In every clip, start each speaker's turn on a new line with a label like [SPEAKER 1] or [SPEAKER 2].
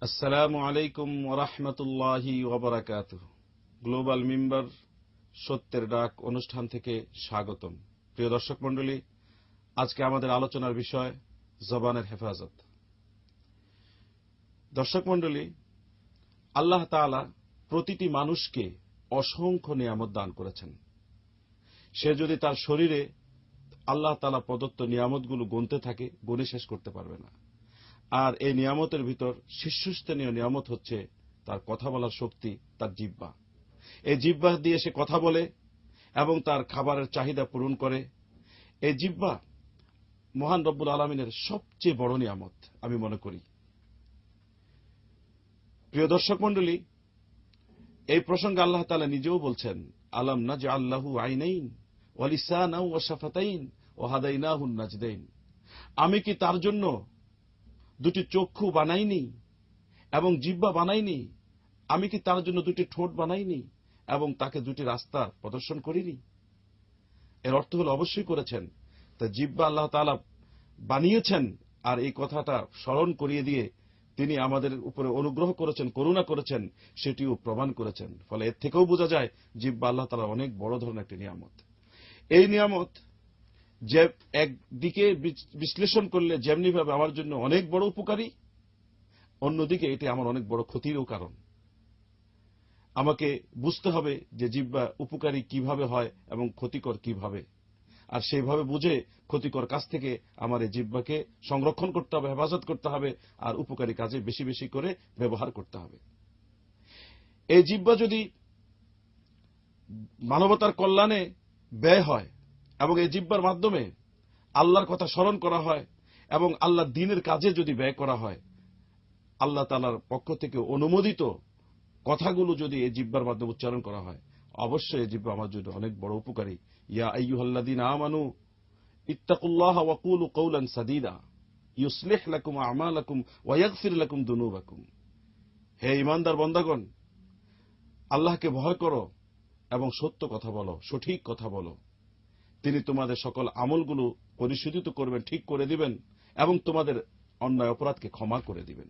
[SPEAKER 1] আসসালামু আলাইকুম ওরহমতুল্লাহি ওবরাকাত গ্লোবাল মেম্বার সত্যের ডাক অনুষ্ঠান থেকে স্বাগতম। প্রিয় দর্শক মণ্ডলী, আজকে আমাদের আলোচনার বিষয় জবানের হেফাজত। দর্শক মণ্ডলী, আল্লাহ তাআলা প্রতিটি মানুষকে অসংখ্য নিয়ামত দান করেছেন। সে যদি তার শরীরে আল্লাহ তালা প্রদত্ত নিয়ামতগুলো গুনতে থাকে, গুনে শেষ করতে পারবে না। আর এই নিয়ামতের ভিতর শীর্ষস্থানীয় নিয়ামত হচ্ছে তার কথা বলার শক্তি, তার জিব্বা এই জিব্বা দিয়ে সে কথা বলে এবং তার খাবারের চাহিদা পূরণ করে। এই জিব্বা মহান রব্বুল আলমিনের সবচেয়ে বড় নিয়ামত, আমি মনে করি। প্রিয় দর্শক মণ্ডলী, এই প্রসঙ্গে আল্লাহ তালা নিজেও বলছেন, আলম নাজ আল্লাহু আইনাইন ওয়ালিসানা ও শাফাতাইন ও হাদাইনাহুন নাজদাইন। আমি কি তার জন্য দুটি চক্ষু বানাইনি এবং জিব্বা বানাইনি। আমি কি তার জন্য দুটি ঠোঁট বানাইনি এবং তাকে দুটি রাস্তা প্রদর্শন করিনি? এর অর্থ হল অবশ্যই করেছেন। তা জিব্বা আল্লাহ তালা বানিয়েছেন আর এই কথাটা স্মরণ করিয়ে দিয়ে তিনি আমাদের উপরে অনুগ্রহ করেছেন, করুণা করেছেন, সেটিও প্রমাণ করেছেন। ফলে এর থেকেও বোঝা যায় জিব্বা আল্লাহ তালা অনেক বড় ধরনের একটি নিয়ামত। এই নিয়ামত যে একদিকে বিশ্লেষণ করলে যেমনিভাবে আমার জন্য অনেক বড় উপকারী, অন্যদিকে এটি আমার অনেক বড় ক্ষতিরও কারণ। আমাকে বুঝতে হবে যে জিব্বা উপকারী কীভাবে হয় এবং ক্ষতিকর কীভাবে। আর সেইভাবে বুঝে ক্ষতিকর কাজ থেকে আমার এই জিব্বাকে সংরক্ষণ করতে হবে, হেফাজত করতে হবে, আর উপকারী কাজে বেশি বেশি করে ব্যবহার করতে হবে। এই জিব্বা যদি মানবতার কল্যাণে ব্যয় হয় এবং এই জিব্বার মাধ্যমে আল্লাহর কথা স্মরণ করা হয় এবং আল্লাহ দিনের কাজে যদি ব্যয় করা হয়, আল্লাহ তালার পক্ষ থেকে অনুমোদিত কথাগুলো যদি এই জিব্বার মাধ্যমে উচ্চারণ করা হয়, অবশ্যই এই জিব্বা আমার জন্য অনেক বড় উপকারী। ইয়া আইয়ুহাল্লাদিন আমানু ইত্তাকুল্লাহ ওয়াকুলু কৌলান সাদিদা, ইউসলিহ লাকুম আমালাকুম ওয়াগফির লাকুম দুনুবাকুম। হে ইমানদার বন্দাগণ, আল্লাহকে ভয় করো এবং সত্য কথা বলো, সঠিক কথা বলো। তিনি তোমাদের সকল আমলগুলো পরিশোধিত করবেন, ঠিক করে দিবেন, এবং তোমাদের অন্যায় অপরাধকে ক্ষমা করে দিবেন।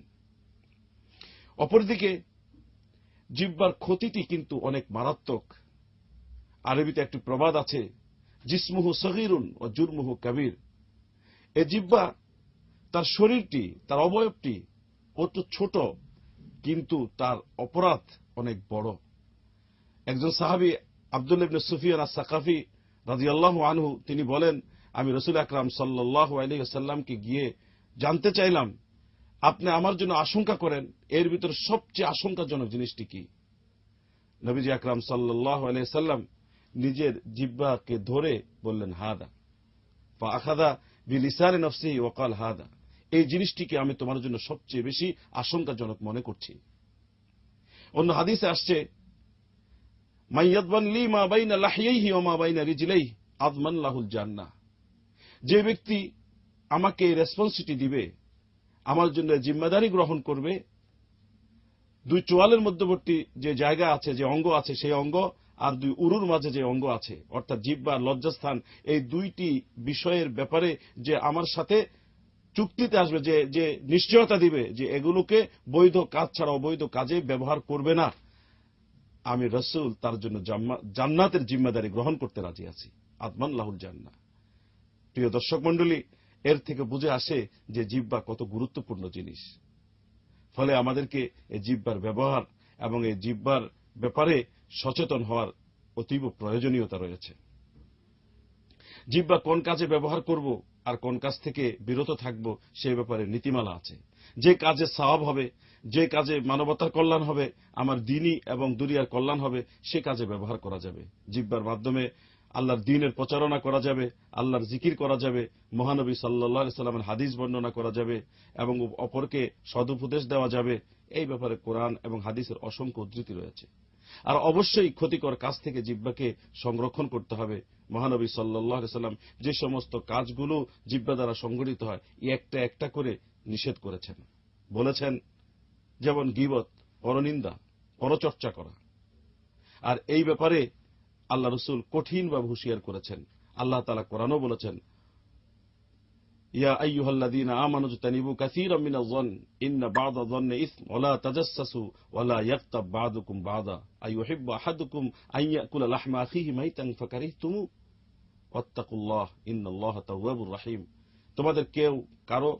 [SPEAKER 1] অপরদিকে, জিব্বার ক্ষতিটি কিন্তু অনেক মারাত্মক। আরবিতে একটি প্রবাদ আছে, জিসমুহু সহিরুন ও জুরমুহু কবির। এ জিব্বা তার শরীরটি, তার অবয়বটি অত ছোট, কিন্তু তার অপরাধ অনেক বড়। একজন সাহাবি আব্দুল সুফিয়ান আর সাকাফি রাজিয়াল্লাহ আনহু, তিনি বলেন, আমি রসুল আকরাম সাল্লাহ আলহিসাল্লামকে গিয়ে জানতে চাইলাম, আপনি আমার জন্য আশঙ্কা করেন, এর ভিতর সবচেয়ে আশঙ্কাজনক জিনিসটি কি? নবীজি আকরাম সাল্লাহ আলহিসাল্লাম নিজের জিব্বাকে ধরে বললেন, হাদা। বা আখাদা বিলিসারে নফসি ওকাল হাদা। এই জিনিসটিকে আমি তোমার জন্য সবচেয়ে বেশি আশঙ্কাজনক মনে করছি। অন্য হাদিসে আসছে যে ব্যক্তি আমাকে রেসপন্সিটি দিবে, আমার জন্য জিম্মাদারি গ্রহণ করবে, দুই চোয়ালের মধ্যবর্তী যে জায়গা আছে, যে অঙ্গ আছে, সেই অঙ্গ, আর দুই উরুর মাঝে যে অঙ্গ আছে, অর্থাৎ জিব্বা, লজ্জাস্থান, এই দুইটি বিষয়ের ব্যাপারে যে আমার সাথে চুক্তিতে আসবে, যে যে নিশ্চয়তা দিবে, যে এগুলোকে বৈধ কাজ ছাড়া অবৈধ কাজে ব্যবহার করবে না। আমি রসুল তার জন্য জান্নাতের জিম্মাদারি গ্রহণ করতে রাজি আছি। আদমান লাহুল জান্না প্রিয় দর্শক মন্ডলী এর থেকে বুঝে আসে যে জিব্বা কত গুরুত্বপূর্ণ জিনিস। ফলে আমাদেরকে এই জিব্বার ব্যবহার এবং এই জিব্বার ব্যাপারে সচেতন হওয়ার অতীব প্রয়োজনীয়তা রয়েছে। জিব্বা কোন কাজে ব্যবহার করব আর কোন কাজ থেকে বিরত থাকব সেই ব্যাপারে নীতিমালা আছে। যে কাজে সাহাব হবে যে কাজে মানবতার কল্যাণ হবে, আমার দিনই এবং দুনিয়ার কল্যাণ হবে, সে কাজে ব্যবহার করা যাবে। জিব্বার মাধ্যমে আল্লাহর দিনের প্রচারণা করা যাবে, আল্লাহর জিকির করা যাবে, মহানবী সাল্লাহ সাল্লামের হাদিস বর্ণনা করা যাবে এবং অপরকে সদুপদেশ দেওয়া যাবে। এই ব্যাপারে কোরআন এবং হাদিসের অসংখ্য উদ্ধৃতি রয়েছে। আর অবশ্যই ক্ষতিকর কাজ থেকে জিব্বাকে সংরক্ষণ করতে হবে। মহানবী সাল্লাহ সাল্লাম যে সমস্ত কাজগুলো জিব্বা দ্বারা সংগঠিত হয় একটা একটা করে নিষেধ করেছেন। বলেছেন যেমন গিবত, পরনিন্দা, পরচর্চা করা। আর এই ব্যাপারে আল্লাহ রসুল কঠিনভাবে হুঁশিয়ার করেছেন। আল্লাহ তালা কোরআনও বলেছেন তোমাদের কেউ কারও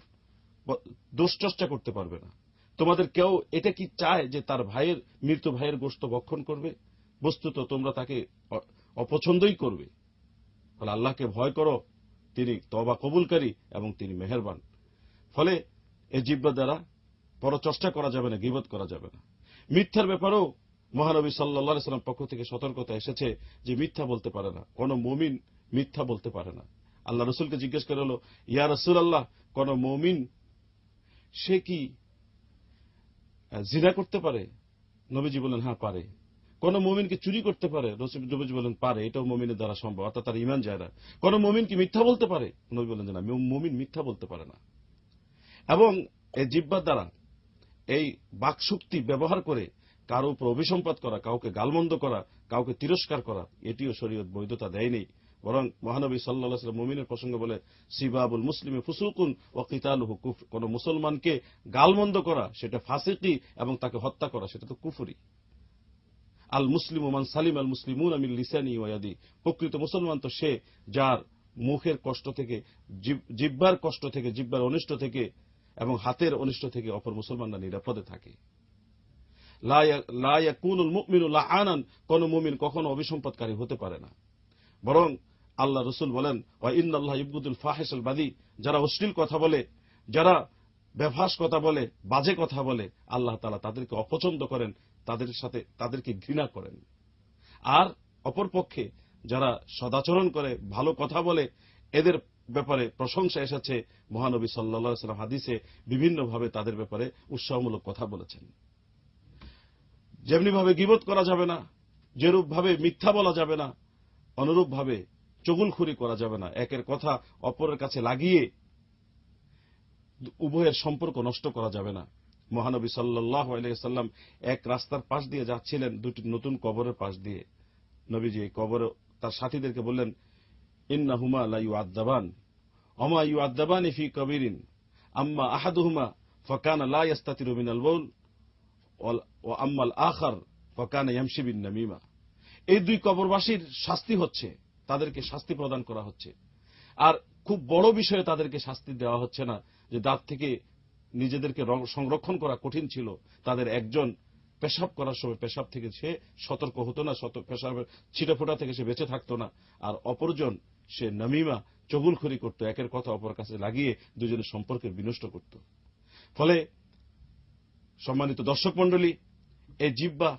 [SPEAKER 1] দুশ্চর্চা করতে পারবে না। তোমাদের কেউ এটা কি চায় যে তার ভাইয়ের, মৃত ভাইয়ের গোশত ভক্ষণ করবে? বস্তুত তোমরা তাকে অপছন্দই করবে। ফলে আল্লাহকে ভয় করো, তিনি তবা কবুলকারী এবং তিনি মেহেরবান। ফলে এ জিব্বা দ্বারা পরচর্চা করা যাবে না, গিবত করা যাবে না। মিথ্যার ব্যাপারেও মহানবী সাল্লা সাল্লাম পক্ষ থেকে সতর্কতা এসেছে যে মিথ্যা বলতে পারে না। কোন মমিন মিথ্যা বলতে পারে না। আল্লাহ রসুলকে জিজ্ঞেস করে হলো, ইয়া রসুল আল্লাহ কোন মমিন, সে কি জিনা করতে পারে, নবীজি বলেন হ্যাঁ পারে। কোন মমিন চুরি করতে পারে নবীজি বলেন পারে, এটাও মমিনের দ্বারা সম্ভব, অর্থাৎ তার ইমান যায় না। কোন মমিন মিথ্যা বলতে পারে নবী বলেন যে না মমিন মিথ্যা বলতে পারে না। এবং এই জিব্বার দ্বারা এই বাকশক্তি ব্যবহার করে কারও উপর অভিসম্পাত করা, কাউকে গালমন্দ করা, কাউকে তিরস্কার করা, এটিও শরীয়ত বৈধতা দেয়নি। বরং মহানবী সাল্লাম মুমিনের প্রসঙ্গে বলে সিবাবুল মুসলিমে ফুসুকুন ও কিতালুহু কুফ কোন মুসলমানকে গালমন্দ করা সেটা ফাসিকি এবং তাকে হত্যা করা সেটা তো কুফুরি আল মুসলিম ওমান সালিম আল মুসলিমুন আমিল লিসানি ওয়াদি প্রকৃত মুসলমান তো সে যার মুখের কষ্ট থেকে জিব্বার কষ্ট থেকে জিব্বার অনিষ্ট থেকে এবং হাতের অনিষ্ট থেকে অপর মুসলমানরা নিরাপদে থাকে কোন মুমিন কখনো অভিসম্পদকারী হতে পারে না বরং আল্লাহ রসুল বলেন, ওয়া ইন্নাল্লাহ ইবগুদুল ফাহিসুল বাদি। যারা অশ্লীল কথা বলে, যারা বেভাস কথা বলে, বাজে কথা বলে, আল্লাহ তাআলা তাদেরকে অপছন্দ করেন, তাদের সাথে তাদেরকে ঘৃণা করেন। আর অপরপক্ষে যারা সদাচরণ করে, ভালো কথা বলে, এদের ব্যাপারে প্রশংসা এসেছে মহানবী সাল্লা সাল্লাম হাদিসে বিভিন্নভাবে তাদের ব্যাপারে উৎসাহমূলক কথা বলেছেন। যেমনিভাবে গিবত করা যাবে না, যেরূপভাবে মিথ্যা বলা যাবে না অনুরূপভাবে চগুলখুরি করা যাবে না। একের কথা অপরের কাছে লাগিয়ে উভয়ের সম্পর্ক নষ্ট করা যাবে না। মহানবী সাল্লাহ আলাইসাল্লাম এক রাস্তার পাশ দিয়ে যাচ্ছিলেন, দুটি নতুন কবরের পাশ দিয়ে। নবীজি কবর তার সাথীদেরকে বললেন ইন্না হুমা লা ইউ আদাবান অমা ইউ আদাবান ইফি কবিরিন, আম্মা আহাদুহুমা ফকানা লা ইয়াস্তাতিরু মিনাল বাউল ও আম্মাল আখার ফকানা ইয়ামশিবিন নামিমা। এই দুই কবরবাসীর শাস্তি হচ্ছে, তাদেরকে শাস্তি প্রদান করা হচ্ছে। আর খুব বড় বিষয়ে তাদেরকে শাস্তি দেওয়া হচ্ছে না, যে দাঁত থেকে নিজেদেরকে সংরক্ষণ করা কঠিন ছিল, তাদের একজন পেশাব করার সময় পেশাব থেকে সে সতর্ক হতো না পেশাবের ছিটেফোঁটা থেকে সে বেঁচে থাকতো না, আর অপরজন সে নামিমা চগুলখড়ি করত, একের কথা অপর কাছে লাগিয়ে দুজনের সম্পর্কে বিনষ্ট করত। ফলে সম্মানিত দর্শক মণ্ডলী, এই জিব্বা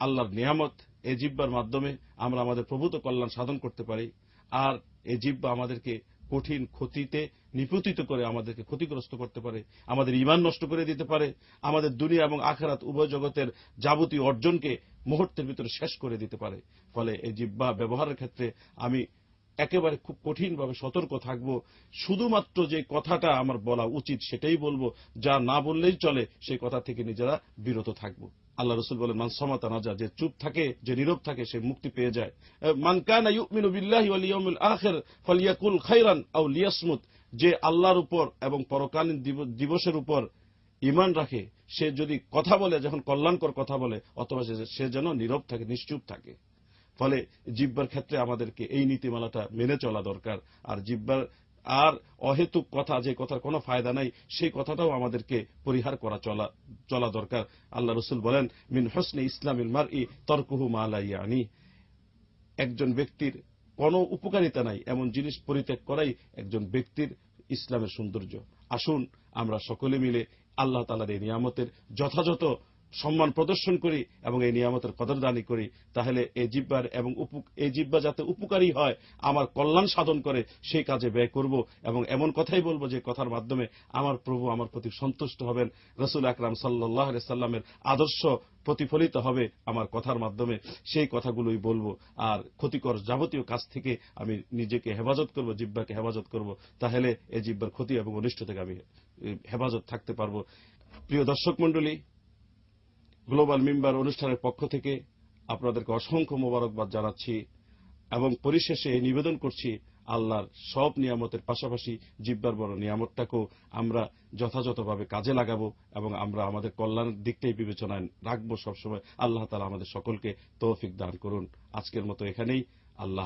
[SPEAKER 1] আল্লাহর নিয়ামত এই জিব্বার মাধ্যমে আমরা আমাদের প্রভূত কল্যাণ সাধন করতে পারি। আর এই জিব্বা আমাদেরকে কঠিন ক্ষতিতে নিপতিত করে আমাদেরকে ক্ষতিগ্রস্ত করতে পারে, আমাদের ইমান নষ্ট করে দিতে পারে, আমাদের দুনিয়া এবং আখেরাত উভয় জগতের যাবতীয় অর্জনকে মুহূর্তের ভিতরে শেষ করে দিতে পারে। ফলে এই জিব্বা ব্যবহারের ক্ষেত্রে আমি একেবারে খুব কঠিনভাবে সতর্ক থাকব। শুধুমাত্র যে কথাটা আমার বলা উচিত সেটাই বলব, যা না বললেই চলে, সেই কথা থেকে নিজেরা বিরত থাকব। আল্লাহ রসুল বলেন, মান সমাতা না যা চুপ থাকে, যে নীরব থাকে, সে মুক্তি পেয়ে যায়। মান কানা ইউমিনু বিল্লাহি ওয়াল ইয়াউমিল আখির ফালিয়াকুল খাইরান আও লিয়াসমুত যে আল্লাহর উপর এবং পরকালীন দিবসের উপর ইমান রাখে, সে যদি কথা বলে, যখন কল্যাণকর কথা বলে, অথবা সে যেন নীরব থাকে, নিশ্চুপ থাকে। ফলে জিব্বার ক্ষেত্রে আমাদেরকে এই নীতিমালাটা মেনে চলা দরকার। আর জিব্বার আর অহেতুক কথা, যে কথার কোনো ফায়দা নাই, সেই কথাটাও আমাদেরকে পরিহার করা চলা চলা দরকার। আল্লাহ রসুল বলেন, মিন হোসনে ইসলামিল মার ই তর্কহু মালাইয়ানি একজন ব্যক্তির কোনো উপকারিতা নাই, এমন জিনিস পরিত্যাগ করাই একজন ব্যক্তির ইসলামের সৌন্দর্য। আসুন, আমরা সকলে মিলে আল্লাহ তালার এই নিয়ামতের যথাযথ সম্মান প্রদর্শন করি এবং এই নিয়ামতের কদরদানি করি, তাহলে এই জিব্বার এবং এই জিব্বা যাতে উপকারী হয়, আমার কল্যাণ সাধন করে, সেই কাজে ব্যয় করব এবং এমন কথাই বলব যে কথার মাধ্যমে আমার প্রভু আমার প্রতি সন্তুষ্ট হবেন, রসুল আকরাম সাল্লাহ সাল্লামের আদর্শ প্রতিফলিত হবে আমার কথার মাধ্যমে, সেই কথাগুলোই বলব। আর ক্ষতিকর যাবতীয় কাজ থেকে আমি নিজেকে হেফাজত করব, জিব্বাকে হেফাজত করব, তাহলে এই জিব্বার ক্ষতি এবং অনিষ্ট থেকে আমি হেফাজত থাকতে পারব। প্রিয় দর্শক মণ্ডলী গ্লোবাল মেম্বার অনুষ্ঠানের পক্ষ থেকে আপনাদেরকে অসংখ্য মোবারকবাদ জানাচ্ছি এবং পরিশেষে নিবেদন করছি আল্লাহর সব নিয়ামতের পাশাপাশি জিব্বার বড় নিয়ামতটাকেও আমরা যথাযথভাবে কাজে লাগাবো এবং আমরা আমাদের কল্যাণের দিকটাই বিবেচনায় রাখব সবসময়। আল্লাহ তালা আমাদের সকলকে তৌফিক দান করুন। আজকের মতো এখানেই। আল্লাহ